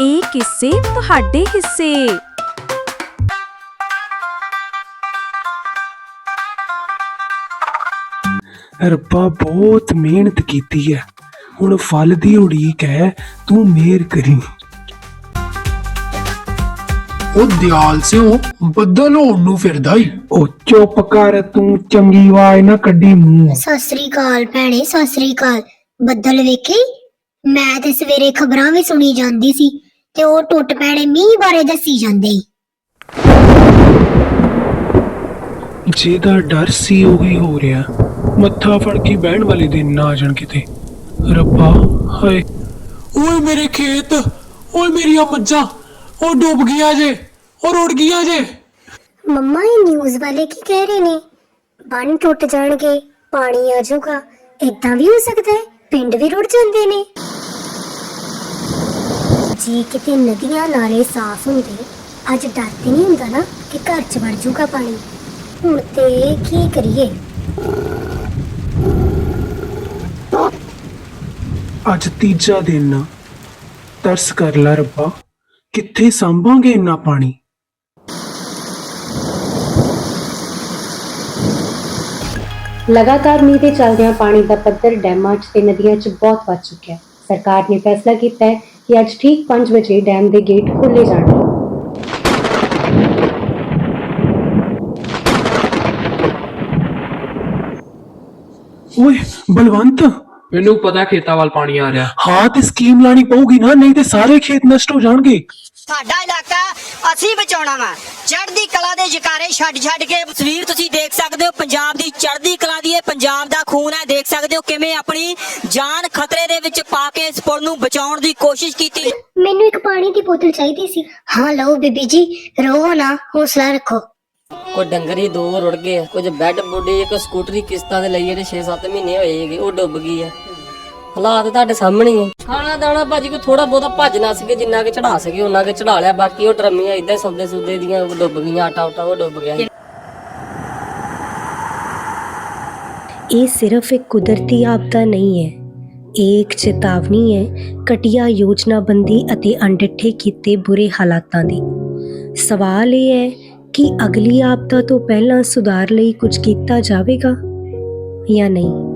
ਇਹ ਕਿੱਸੇ ਤੁਹਾਡੇ ਹਿੱਸੇ? ਰੱਬਾ ਬਹੁਤ ਮਿਹਨਤ ਕੀਤੀ ਹੈ ਹੁਣ ਫਲ ਦੀ ਉਡੀਕ ਹੈ ਤੂੰ ਮਿਹਰ ਕਰੀ। ਉਹ ਦਿਆਲ ਸਿਓ ਬੱਦਲ ਹੋਣ ਨੂੰ ਫਿਰਦਾ ਈ। ਉਹ ਚੁੱਪ ਕਰ ਤੂੰ ਚੰਗੀ ਆਵਾਜ਼ ਨਾ ਕੱਢੀ ਮੂੰਹ। ਸਤਿ ਸ੍ਰੀ ਅਕਾਲ ਭੈਣੇ ਸਤਿ ਸ੍ਰੀ ਅਕਾਲ। ਬੱਦਲ ਵੇਖੇ? ਮੈਂ ਤੇ ਸਵੇਰੇ ਖਬਰਾਂ ਵੀ ਸੁਣੀ ਜਾਂਦੀ ਸੀ। ਤੇ ਉਹ ਟੁੱਟ ਪੈਣੇ ਮੀਂਹ ਬਾਰੇ ਦੱਸੀ ਜਾਂਦੇ ਈ। ਜਿਹਦਾ ਡਰ ਸੀ ਉਹੀ ਹੋ ਰਿਹਾ। ਮੱਥਾ ਫੜ ਕੇ ਬਹਿਣ ਵਾਲੇ ਦਿਨ ਨਾ ਆ ਜਾਣ ਕਿਤੇ। ਰੱਬਾ ਹਾਏ। ਓਏ ਮੇਰੇ ਖੇਤ ਓਏ ਮੇਰੀਆਂ ਮੱਝਾਂ ਉਹ ਡੁੱਬ ਗਿਆ ਜੇ ਉਹ ਰੁੜ ਗਿਆ ਜੇ। ਮੰਮਾ ਇਹ ਨਿਊਜ਼ ਵਾਲੇ ਕੀ ਕਹਿ ਰਹੇ ਨੇ? ਬੰਨ ਟੁੱਟ ਜਾਣਗੇ ਪਾਣੀ ਆ ਜਾਊਗਾ। ਇਦਾਂ ਵੀ ਹੋ ਸਕਦਾ ਹੈ? ਪਿੰਡ ਵੀ ਰੁੜ ਜਾਂਦੇ ਨੇ। ਜੀ ਕਿਤੇ ਨਦੀਆਂ ਨਾਲੇ ਸਾਫ਼ ਹੁੰਦੇ ਅੱਜ ਡਰ ਤੇ ਨਹੀਂ ਹੁੰਦਾ ਨਾ ਕਿ ਘਰ ਚ ਵੜ ਜਾਊਗਾ ਪਾਣੀ ਹੁਣ ਤੇ ਕੀ ਕਰੀਏ ਅੱਜ ਤੀਜਾ ਦਿਨ ਆ। ਤਰਸ ਕਰ ਲੈ ਰੱਬਾ, ਕਿੱਥੇ ਸੰਭਾਂਗੇ ਇੰਨਾ ਪਾਣੀ ਲਗਾਤਾਰ ਮੀਂਹ ਦੇ ਚੱਲਦਿਆਂ ਪਾਣੀ ਦਾ ਪੱਧਰ ਡੈਮਾਂ 'ਚ ਤੇ ਨਦੀਆਂ 'ਚ ਬਹੁਤ ਵੱਧ ਚੁੱਕਿਆ ਹੈ ਸਰਕਾਰ ਨੇ ਫੈਸਲਾ ਕੀਤਾ ਹੈ ਕਿ ਅੱਜ ਠੀਕ 5 ਵਜੇ ਡੈਮ ਦੇ ਗੇਟ ਖੋਲ੍ਹੇ ਜਾਣਗੇ ਓਏ ਬਲਵੰਤ! ਮੈਨੂੰ ਪਤਾ ਖੇਤਾਂ ਵੱਲ ਪਾਣੀ ਆ ਰਿਹਾ। ਹਾਂ ਤੇ ਸਕੀਮ ਲਾਣੀ ਪਊਗੀ ਨਾ ਨਹੀਂ ਤੇ ਸਾਰੇ ਖੇਤ ਨਸ਼ਟ ਹੋ ਜਾਣਗੇ। ਸਾਡਾ ਇਲਾਕਾ ਅਸੀਂ ਬਚਾਉਣਾ ਵਾ। ਚੜ੍ਹਦੀ ਕਲਾ ਦੇ ਜਕਾਰੇ ਛੱਡ ਛੱਡ ਕੇ ਤਸਵੀਰ ਤੁਸੀਂ ਦੇਖ ਸਕਦੇ ਹੋ ਪੰਜਾਬ ਦੀ ਚੜ੍ਹਦੀ ਕਲਾ ਦੀ ਇਹ ਪੰਜਾਬ ਦਾ ਖੂਨ ਹੈ ਦੇਖ ਸਕਦੇ ਹੋ ਕਿਵੇਂ ਆਪਣੀ ਜਾਨ ਖਤਰੇ ਦੇ ਵਿੱਚ ਪਾ ਕੇ ਇਸ ਪੁਲ ਨੂੰ ਬਚਾਉਣ ਦੀ ਕੋਸ਼ਿਸ਼ ਕੀਤੀ। ਮੈਨੂੰ ਇੱਕ ਪਾਣੀ ਦੀ ਬੋਤਲ ਚਾਹੀਦੀ ਸੀ। ਹਾਂ ਲਓ ਬੀਬੀ ਜੀ ਰੋ ਨਾ ਹੌਸਲਾ ਰੱਖੋ। ਕੋਈ ਡੰਗਰੀ ਦੋ ਰੁੜ ਗਏ ਕੁਝ ਬੈੱਡ ਬੁੱਢੇ ਇੱਕ ਸਕੂਟਰੀ ਕਿਸ਼ਤਾਂ ਤੇ ਲਈ ਇਹਦੇ 6-7 ਮਹੀਨੇ ਹੋਏ ਹੈਗੇ ਉਹ ਡੁੱਬ ਗਈ ਆ। ਹਾਲਾਤ ਤੁਹਾਡੇ ਸਾਹਮਣੇ ਹੀ ਆ। ਖਾਣਾ ਦਾਣਾ ਭਾਜੀ ਕੋਈ ਥੋੜਾ ਬਹੁਤਾ ਭੱਜ ਨਾ ਸਕੇ ਜਿੰਨਾ ਕਿ ਚੜਾ ਸਕੇ ਉਹਨਾਂ ਕੇ ਚੜਾ ਲਿਆ ਬਾਕੀ ਉਹ ਟਰਮੀਆਂ ਇਦਾਂ ਹੀ ਸੌਦੇ ਸੂਦੇ ਦੀਆਂ ਡੁੱਬ ਗਈਆਂ ਆਟਾ ਉਟਾ ਉਹ ਡੁੱਬ ਗਿਆ। ਇਹ ਸਿਰਫ ਇੱਕ ਕੁਦਰਤੀ ਆਪਦਾ ਨਹੀਂ ਹੈ। ਇਹ ਇੱਕ ਚੇਤਾਵਨੀ ਹੈ, ਘਟੀਆ ਯੋਜਨਾਬੰਦੀ ਅਤੇ ਅਣਡਿੱਠੇ ਕੀਤੇ ਬੁਰੇ ਹਾਲਾਤਾਂ ਦੀ। ਸਵਾਲ ਇਹ ਹੈ ਕਿ ਅਗਲੀ ਆਪਦਾ ਤੋਂ ਪਹਿਲਾਂ ਸੁਧਾਰ ਲਈ ਕੁਝ ਕੀਤਾ ਜਾਵੇਗਾ ਜਾਂ ਨਹੀਂ।